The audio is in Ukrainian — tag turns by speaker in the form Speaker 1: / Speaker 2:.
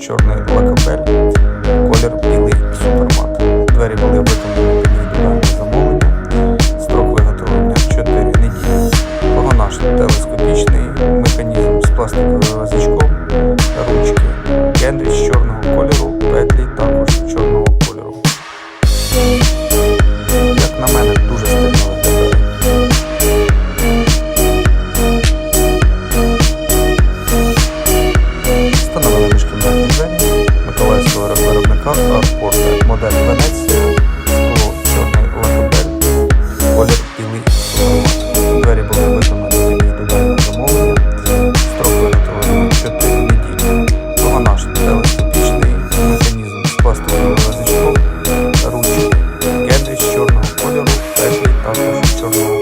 Speaker 1: чорний лакапель, колір білий супермат. Двері були виконані під індивідуальне замовлення. Строк виготовлення 4 неділі. Погонаж телескопічний, механізм з пластиковим язичком, ручки. кендрі з чорного кольору, каркас А-спорту, модель Венеція, скло чорний лакобель, колір білий формат. Двері були виконані індивідуальне замовлення, строки готові 4 неділі, погонаж телескопічний, механізм з пластиковим язичком, ручки, кедрі з чорного кольору, теплі також чорного.